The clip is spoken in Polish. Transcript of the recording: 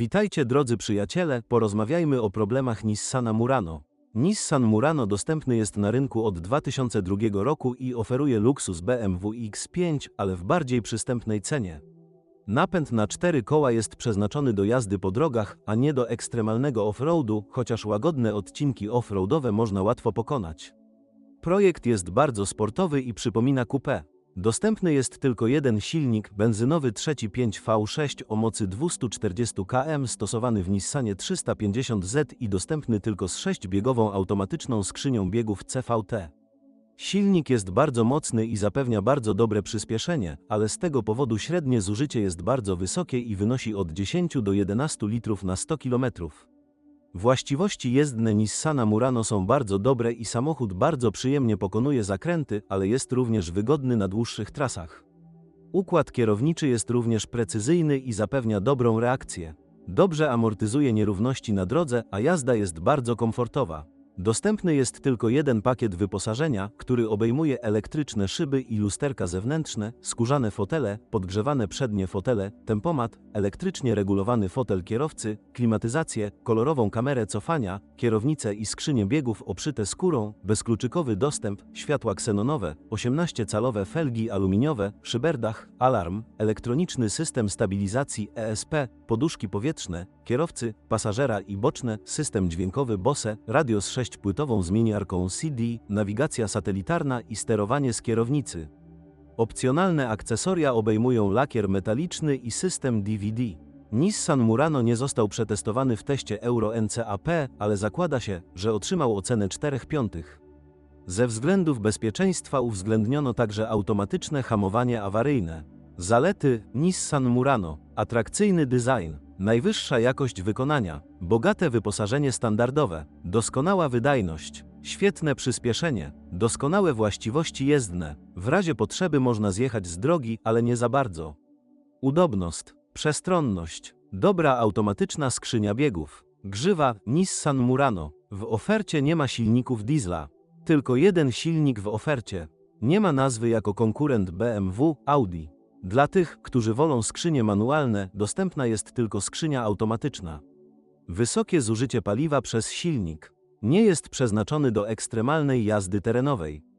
Witajcie drodzy przyjaciele, porozmawiajmy o problemach Nissana Murano. Nissan Murano dostępny jest na rynku od 2002 roku i oferuje luksus BMW X5, ale w bardziej przystępnej cenie. Napęd na cztery koła jest przeznaczony do jazdy po drogach, a nie do ekstremalnego off-roadu, chociaż łagodne odcinki off-roadowe można łatwo pokonać. Projekt jest bardzo sportowy i przypomina coupé. Dostępny jest tylko jeden silnik, benzynowy trzeci 5V6 o mocy 240 km stosowany w Nissanie 350Z i dostępny tylko z 6-biegową automatyczną skrzynią biegów CVT. Silnik jest bardzo mocny i zapewnia bardzo dobre przyspieszenie, ale z tego powodu średnie zużycie jest bardzo wysokie i wynosi od 10 do 11 litrów na 100 km. Właściwości jezdne Nissana Murano są bardzo dobre i samochód bardzo przyjemnie pokonuje zakręty, ale jest również wygodny na dłuższych trasach. Układ kierowniczy jest również precyzyjny i zapewnia dobrą reakcję. Dobrze amortyzuje nierówności na drodze, a jazda jest bardzo komfortowa. Dostępny jest tylko jeden pakiet wyposażenia, który obejmuje elektryczne szyby i lusterka zewnętrzne, skórzane fotele, podgrzewane przednie fotele, tempomat, elektrycznie regulowany fotel kierowcy, klimatyzację, kolorową kamerę cofania, kierownicę i skrzynię biegów obszyte skórą, bezkluczykowy dostęp, światła ksenonowe, 18-calowe felgi aluminiowe, szyberdach, alarm, elektroniczny system stabilizacji ESP, poduszki powietrzne, kierowcy, pasażera i boczne, system dźwiękowy Bose, radio z 6-płytową zmieniarką CD, nawigacja satelitarna i sterowanie z kierownicy. Opcjonalne akcesoria obejmują lakier metaliczny i system DVD. Nissan Murano nie został przetestowany w teście Euro NCAP, ale zakłada się, że otrzymał ocenę 4 piątych. Ze względów bezpieczeństwa uwzględniono także automatyczne hamowanie awaryjne. Zalety Nissan Murano, atrakcyjny design, najwyższa jakość wykonania, bogate wyposażenie standardowe, doskonała wydajność, świetne przyspieszenie, doskonałe właściwości jezdne. W razie potrzeby można zjechać z drogi, ale nie za bardzo. Udobność, przestronność, dobra automatyczna skrzynia biegów, grzywa Nissan Murano. W ofercie nie ma silników diesla, tylko jeden silnik w ofercie. Nie ma nazwy jako konkurent BMW, Audi. Dla tych, którzy wolą skrzynie manualne, dostępna jest tylko skrzynia automatyczna. Wysokie zużycie paliwa przez silnik. Nie jest przeznaczony do ekstremalnej jazdy terenowej.